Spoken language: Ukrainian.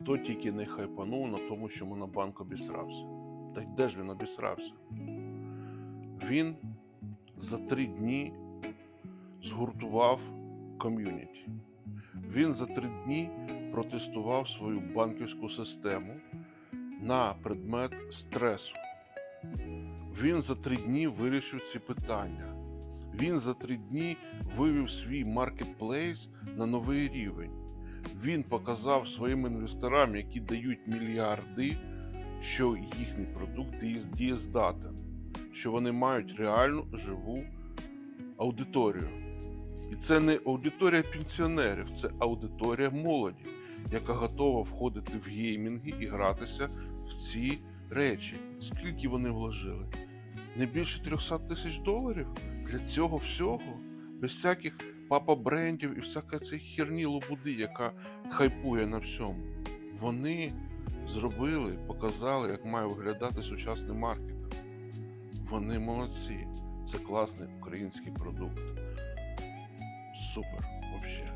Хто тільки не хайпанув на тому, що Монобанк обісрався. Та й де ж він обісрався? Він за три дні згуртував ком'юніті. Він за три дні протестував свою банківську систему на предмет стресу. Він за три дні вирішив ці питання. Він за три дні вивів свій маркетплейс на новий рівень. Він показав своїм інвесторам, які дають мільярди, що їхній продукт дієздатен, що вони мають реальну живу аудиторію. І це не аудиторія пенсіонерів, це аудиторія молоді, яка готова входити в геймінги і гратися в ці речі. Скільки вони вложили? Не більше 300 тисяч доларів для цього всього, без всяких папа брендів і всяка ця херні лобуди, яка хайпує на всьому. Вони зробили, показали, як має виглядати сучасний маркетинг. Вони молодці. Це класний український продукт. Супер, взагалі.